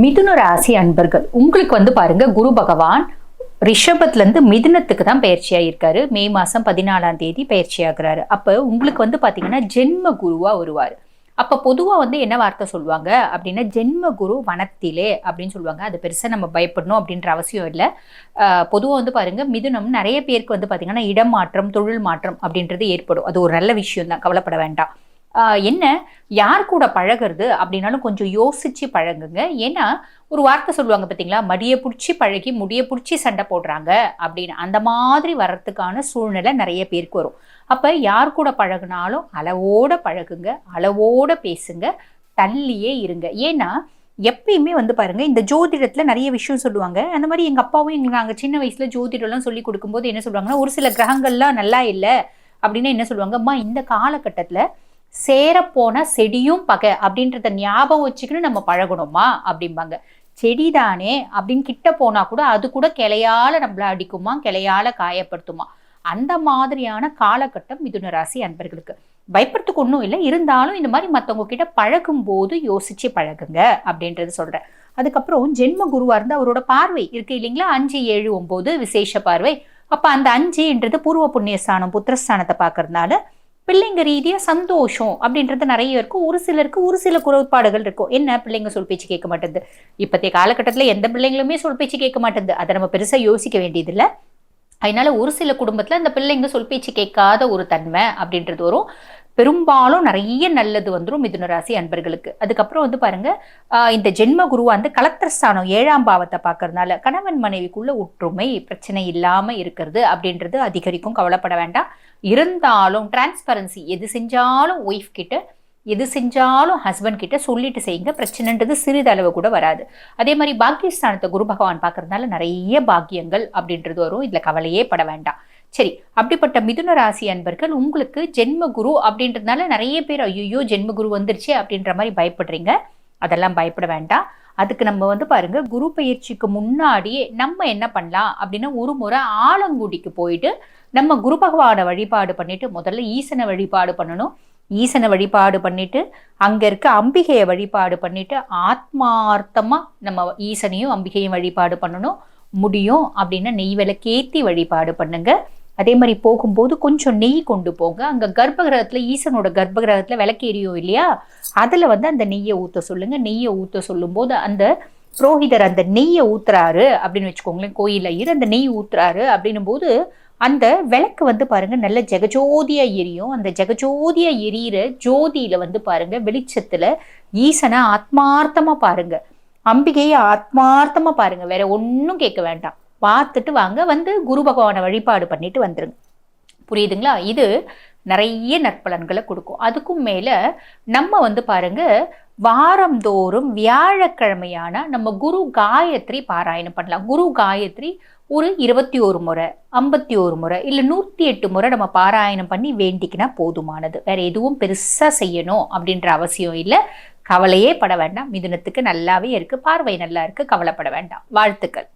மிதுன ராசி அன்பர்கள் உங்களுக்கு வந்து பாருங்க குரு பகவான் ரிஷபத்துலேருந்து மிதுனத்துக்கு தான் பயிற்சி இருக்காரு மே மாதம் பதினாலாம் தேதி பயிற்சி ஆகுறாரு அப்போ உங்களுக்கு வந்து பார்த்தீங்கன்னா ஜென்ம குருவாக வருவார். அப்போ பொதுவாக வந்து என்ன வார்த்தை சொல்லுவாங்க? அப்படின்னா ஜென்ம குரு வனத்திலே அப்படின்னு சொல்லுவாங்க. அது பெருசாக நம்ம பயப்படணும் அப்படின்ற அவசியம் இல்லை. பொதுவாக வந்து பாருங்கள் மிதுனம் நிறைய பேருக்கு வந்து பார்த்திங்கன்னா இடம் மாற்றம் தொழில் மாற்றம் அப்படின்றது ஏற்படும். அது ஒரு நல்ல விஷயம் தான் கவலைப்பட வேண்டாம். என்ன? யார் கூட பழகிறது? அப்படின்னாலும் கொஞ்சம் யோசிச்சு பழகுங்க. ஏன்னா ஒரு வார்த்தை சொல்லுவாங்க பார்த்தீங்களா மடியை பிடிச்சி பழகி முடியை பிடிச்சி சண்டை போடுறாங்க அப்படின்னு. அந்த மாதிரி வர்றதுக்கான சூழ்நிலை நிறைய பேருக்கு வரும். அப்போ யார் கூட பழகுனாலும் அளவோட பழகுங்க அளவோட பேசுங்க தள்ளியே இருங்க. ஏன்னா எப்பயுமே வந்து பாருங்க இந்த ஜோதிடத்துல நிறைய விஷயம் சொல்லுவாங்க. அந்த மாதிரி எங்க அப்பாவும் எங்களுக்கு நாங்கள் சின்ன வயசுல ஜோதிடம்லாம் சொல்லி கொடுக்கும்போது என்ன சொல்லுவாங்கன்னா ஒரு சில கிரகங்கள்லாம் நல்லா இல்லை அப்படின்னா என்ன சொல்லுவாங்க அம்மா இந்த காலகட்டத்தில் சேரப்போன செடியும் பகை அப்படின்றத ஞாபகம் வச்சுக்கின்னு நம்ம பழகணுமா? அப்படிம்பாங்க. செடி தானே அப்படின்னு கிட்ட போனா கூட அது கூட கிளையால நம்மளை அடிக்குமா? கிளையால காயப்படுத்துமா? அந்த மாதிரியான காலகட்டம் மிதுன ராசி அன்பர்களுக்கு. பயப்படுறதுக்கு ஒன்றும் இல்லை. இருந்தாலும் இந்த மாதிரி மற்றவங்க கிட்ட பழகும் போது யோசிச்சு பழகுங்க அப்படின்றது சொல்றேன். அதுக்கப்புறம் ஜென்ம குருவா இருந்து அவரோட பார்வை இருக்கு இல்லைங்களா? அஞ்சு ஏழு ஒம்பது விசேஷ பார்வை. அப்ப அந்த அஞ்சுன்றது பூர்வ புண்ணியஸ்தானம் புத்திரஸ்தானத்தை பார்க்கறதுனால பிள்ளைங்க ரீதியாக சந்தோஷம் அப்படின்றது நிறைய இருக்கும். ஒரு சிலருக்கு ஒரு சில குறைபாடுகள் இருக்கும். என்ன பிள்ளைங்க சொல் பேச்சு கேட்க மாட்டேது இப்போத்தைய காலகட்டத்தில் எந்த பிள்ளைங்களுமே சொல் பேச்சு கேட்க மாட்டேது அதை நம்ம பெருசாக யோசிக்க வேண்டியதில்லை. அதனால ஒரு சில குடும்பத்தில் அந்த பிள்ளைங்க சொல் பேச்சு கேட்காத ஒரு தன்மை அப்படின்றது வரும். பெரும்பாலும் நிறைய நல்லது வந்துடும் மிதுன ராசி அன்பர்களுக்கு. அதுக்கப்புறம் வந்து பாருங்க இந்த ஜென்ம குருவா வந்து கலத்திரஸ்தானம் ஏழாம் பாவத்தை பார்க்கறதுனால கணவன் மனைவிக்குள்ள ஒற்றுமை பிரச்சனை இல்லாம இருக்கிறது அப்படின்றது அதிகரிக்கும். கவலைப்பட வேண்டாம். இருந்தாலும் டிரான்ஸ்பரன்சி எது செஞ்சாலும் ஒய்ஃப் கிட்ட எது செஞ்சாலும் ஹஸ்பண்ட் கிட்ட சொல்லிட்டு செய்யுங்க. பிரச்சனைன்றது சிறிதளவு கூட வராது. அதே மாதிரி பாக்கியஸ்தானத்தை குரு பகவான் பார்க்கறதுனால நிறைய பாக்கியங்கள் அப்படின்றது வரும். இதில் கவலையே பட வேண்டாம். சரி அப்படிப்பட்ட மிதுன ராசி அன்பர்கள் உங்களுக்கு ஜென்ம குரு அப்படின்றதுனால நிறைய பேர் ஐயோ ஜென்ம குரு வந்துருச்சு அப்படின்ற மாதிரி பயப்படுறீங்க. அதெல்லாம் பயப்பட வேண்டாம். அதுக்கு நம்ம வந்து பாருங்க குரு பயிற்சிக்கு முன்னாடியே நம்ம என்ன பண்ணலாம் அப்படின்னா ஒரு முறை ஆலங்குடிக்கு போயிட்டு நம்ம குரு பகவான வழிபாடு பண்ணிட்டு முதல்ல ஈசனை வழிபாடு பண்ணணும். ஈசனை வழிபாடு பண்ணிட்டு அங்க இருக்க அம்பிகையை வழிபாடு பண்ணிட்டு ஆத்மார்த்தமா நம்ம ஈசனையும் அம்பிகையும் வழிபாடு பண்ணணும். முடியும் அப்படின்னா நெய் விளக்கேத்தி வழிபாடு பண்ணுங்க. அதே மாதிரி போகும்போது கொஞ்சம் நெய் கொண்டு போங்க. அங்கே கர்ப்பகிரகத்தில் ஈசனோட கர்ப்பகிரகத்தில் விளக்கேறியோ இல்லையா? அதில் வந்து அந்த நெய்யை ஊற்ற சொல்லுங்கள் நெய்யை ஊற்ற சொல்லும்போது அந்த புரோஹிதர் அந்த நெய்யை ஊத்துறாரு அப்படின்னு வச்சுக்கோங்களேன். கோயிலில் இரு அந்த நெய் ஊத்துறாரு அப்படின்னும் போது அந்த விளக்கு வந்து பாருங்க நல்ல ஜெகஜோதியா எரியும். அந்த ஜெகஜோதியா எரியிற ஜோதியில வந்து பாருங்க வெளிச்சத்துல ஈசனை ஆத்மார்த்தமா பாருங்க. அம்பிகையை ஆத்மார்த்தமா பாருங்க. வேற ஒன்றும் கேட்க வேண்டாம். பார்த்துட்டு வாங்க. வந்து குரு பகவானை வழிபாடு பண்ணிட்டு வந்துருங்க. புரியுதுங்களா? இது நிறைய நற்பலன்களை கொடுக்கும். அதுக்கும் மேல நம்ம வந்து பாருங்க வாரந்தோறும் வியாழக்கிழமையான நம்ம குரு காயத்ரி பாராயணம் பண்ணலாம். குரு காயத்ரி ஒரு இருபத்தி ஒரு முறை ஐம்பத்தி ஒரு முறை இல்லை நூற்றி எட்டு முறை நம்ம பாராயணம் பண்ணி வேண்டிக்கினா போதுமானது. வேற எதுவும் பெருசாக செய்யணும் அப்படின்ற அவசியம் இல்லை. கவலையே பட வேண்டாம். மிதுனத்துக்கு நல்லாவே இருக்கு. பார்வை நல்லா இருக்கு. கவலைப்பட வேண்டாம். வாழ்த்துக்கள்.